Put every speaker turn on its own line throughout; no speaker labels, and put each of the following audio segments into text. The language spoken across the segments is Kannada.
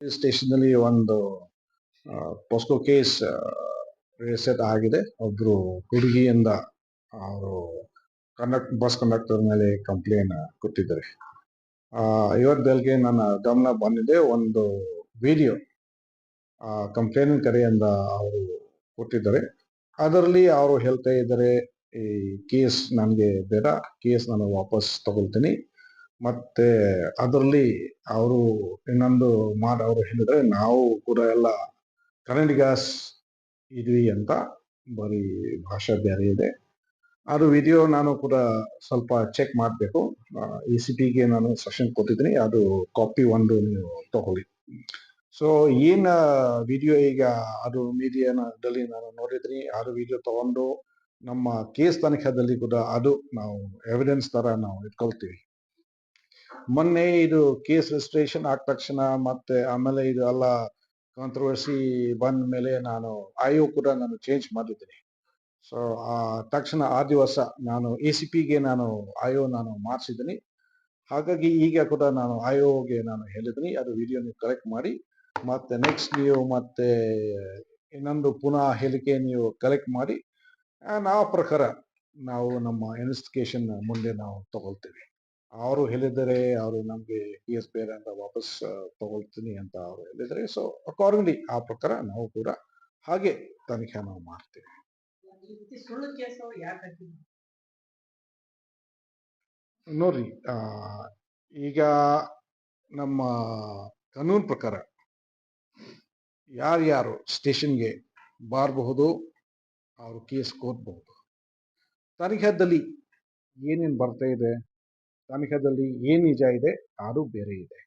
ಸ್ಟೇಷನಲ್ಲಿ ಒಂದು ಪೋಸ್ಕೋ ಕೇಸ್ ರಿಸೆಟ್ ಆಗಿದೆ. ಒಬ್ರು ಹುಡುಗಿಯಿಂದ ಅವರು ಕಂಡಕ್ಟ್ ಬಸ್ ಕಂಡಕ್ಟರ್ ಮೇಲೆ ಕಂಪ್ಲೇನ್ ಕೊಟ್ಟಿದ್ದಾರೆ. ಇವತ್ತು ಬೆಳಗ್ಗೆ ನನ್ನ ಗಮನ ಬಂದಿದೆ. ಒಂದು ವಿಡಿಯೋ ಕಂಪ್ಲೇನ್ ಕರೆಯಿಂದ ಅವರು ಕೊಟ್ಟಿದ್ದಾರೆ. ಅದರಲ್ಲಿ ಅವರು ಹೇಳ್ತಾ ಇದ್ದಾರೆ, ಈ ಕೇಸ್ ನನಗೆ ಬೇಡ, ಕೇಸ್ ನಾನು ವಾಪಸ್ ತಗೊಳ್ತೀನಿ. ಮತ್ತೆ ಅದರಲ್ಲಿ ಅವರು ಇನ್ನೊಂದು ಮಾತು ಅವರು ಹೇಳಿದ್ರೆ ನಾವು ಕೂಡ ಎಲ್ಲ ಕನ್ನಡಿಗಾಸ್ ಇದ್ವಿ ಅಂತ ಬರೀ ಭಾಷೆ ಬೇರೆ ಇದೆ. ಅದು ವಿಡಿಯೋ ನಾನು ಕೂಡ ಸ್ವಲ್ಪ ಚೆಕ್ ಮಾಡಬೇಕು. ಇ ಸಿ ಪಿಗೆ ನಾನು ಸೆಷನ್ ಕೊಟ್ಟಿದ್ದೀನಿ. ಅದು ಕಾಪಿ ಒಂದು ನೀವು ತಗೊಳ್ಳಿ. ಸೊ ಏನು ವಿಡಿಯೋ ಈಗ ಅದು ಮೀಡಿಯಾದಲ್ಲಿ ನಾನು ನೋಡಿದ್ದೀನಿ. ಅದು ವಿಡಿಯೋ ತಗೊಂಡು ನಮ್ಮ ಕೇಸ್ ತನಿಖಾದಲ್ಲಿ ಕೂಡ ಅದು ನಾವು ಎವಿಡೆನ್ಸ್ ತರ ನಾವು ಇಟ್ಕೊಳ್ತೀವಿ. ಮೊನ್ನೆ ಇದು ಕೇಸ್ ರಿಜಿಸ್ಟ್ರೇಷನ್ ಆದ ತಕ್ಷಣ ಮತ್ತೆ ಆಮೇಲೆ ಇದು ಎಲ್ಲ ಕಾಂಟ್ರವರ್ಸಿ ಬಂದ ಮೇಲೆ ನಾನು ಆಯೋ ಕೂಡ ನಾನು ಚೇಂಜ್ ಮಾಡಿದ್ದೀನಿ ಸೊ ಆ ತಕ್ಷಣ ಆ ದಿವಸ ನಾನು ಎ ಸಿ ಪಿಗೆ ನಾನು ಆಯೋ ನಾನು ಮಾಡಿಸಿದ್ದೀನಿ. ಹಾಗಾಗಿ ಈಗ ಕೂಡ ನಾನು ಆಯೋಗೆ ನಾನು ಹೇಳಿದ್ದೀನಿ, ಅದು ವಿಡಿಯೋ ನೀವು ಕಲೆಕ್ಟ್ ಮಾಡಿ. ಮತ್ತೆ ನೆಕ್ಸ್ಟ್ ನೀವು ಮತ್ತೆ ಇನ್ನೊಂದು ಪುನಃ ಹೇಳಿಕೆ ನೀವು ಕಲೆಕ್ಟ್ ಮಾಡಿ. ನಾವು ಪ್ರಕಾರ ನಾವು ನಮ್ಮ ಇನ್ವೆಸ್ಟಿಗೇಷನ್ ಮುಂದೆ ನಾವು ತಗೊಳ್ತೀವಿ. ಅವರು ಹೇಳಿದರೆ ಅವರು ನಮ್ಗೆ ಎಸ್ ಬೇರೆ ಅಂತ ವಾಪಸ್ ತಗೊಳ್ತೀನಿ ಅಂತ ಅವರು ಹೇಳಿದರೆ ಸೊ ಅಕಾರ್ಡಿಂಗ್ಲಿ ಆ ಪ್ರಕಾರ ನಾವು ಕೂಡ ಹಾಗೆ ತನಿಖೆ ನಾವು ಮಾಡ್ತೀವಿ. ನೋಡ್ರಿ ಈಗ ನಮ್ಮ ಕಾನೂನು ಪ್ರಕಾರ ಯಾರ್ಯಾರು ಸ್ಟೇಷನ್ಗೆ ಬಾರಬಹುದು, ಅವರು ಕೇಸ್ ಕೋರ್ಬಹುದು ತನಿಖೆದಲ್ಲಿ ಏನೇನು ಬರ್ತಾ ಇದೆ? ತನಿಖೆದಲ್ಲಿ ಏನು ನಿಜ ಇದೆ ಅದು ಬೇರೆ ಇದೆ.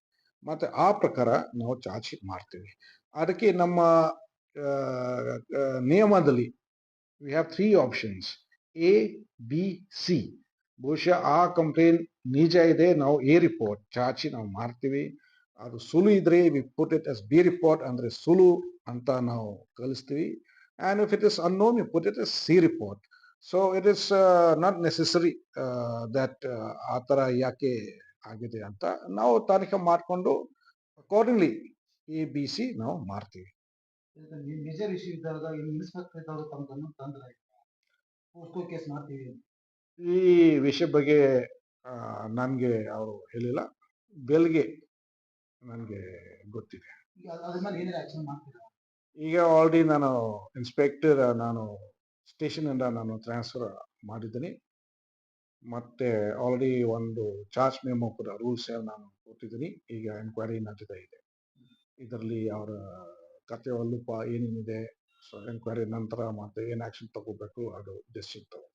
ಮತ್ತೆ ಆ ಪ್ರಕಾರ ನಾವು ಚಾಚಿ ಮಾಡ್ತೀವಿ. ಅದಕ್ಕೆ ನಮ್ಮ ನಿಯಮದಲ್ಲಿ we have three options A B C ಬಹುಶಃ ಆ ಕಂಪ್ಲೇನ್ ನಿಜ ಇದೆ, ನಾವು ಎ ರಿಪೋರ್ಟ್ ಚಾಚಿ ನಾವು ಮಾಡ್ತೀವಿ. ಅದು ಸುಲು ಇದ್ರೆ we put it S B report ಅಂದ್ರೆ ಸುಲು ಅಂತ ನಾವು ಕಲಿಸ್ತೀವಿ. And if it is unknown we put it S C report so it is not necessary that ಆ ಥರ ಯಾಕೆ ಆಗಿದೆ ಅಂತ ನಾವು ತನಿಖೆ ಮಾಡಿಕೊಂಡು ಅಕಾರ್ಡಿಂಗ್ಲಿ ಎ ಬಿ ಸಿ ನಾವು ಮಾಡ್ತೀವಿ.
ಇದ್ದಾಗ ಇನ್ಸ್ಪೆಕ್ಟರ್ ತಂದ್ರೆ ಕೇಸ್ ಮಾಡ್ತೀವಿ
ಈ ವಿಷಯ ಬಗ್ಗೆ ನನಗೆ ಅವರು ಹೇಳಿಲ್ಲ. ಬೆಲ್ಗೆ ನನಗೆ ಗೊತ್ತಿದೆ.
ಈಗ
ಆಲ್ರೆಡಿ ನಾನು ಇನ್ಸ್ಪೆಕ್ಟರ್ ನಾನು ಸ್ಟೇಷನ್ ಇಂದ ನಾನು ಟ್ರಾನ್ಸ್ಫರ್ ಮಾಡಿದ್ದೀನಿ. ಮತ್ತೆ ಆಲ್ರೆಡಿ ಒಂದು ಚಾರ್ಜ್ ಮೆಮೊ ಕೂಡ ರೂಲ್ಸ್ ನಾನು ಕೊಟ್ಟಿದ್ದೀನಿ. ಈಗ ಎನ್ಕ್ವೈರಿ ನಡೀತಾ ಇದೆ. ಇದರಲ್ಲಿ ಅವರ ಕತೆ ಒಲ್ಲುಪ ಏನೇನಿದೆ ಸೊ ಎನ್ಕ್ವೈರಿ ನಂತರ ಮತ್ತೆ ಏನು ಆಕ್ಷನ್ ತಗೋಬೇಕು ಅದು ಡಿಸಿಷನ್ ತಗೋ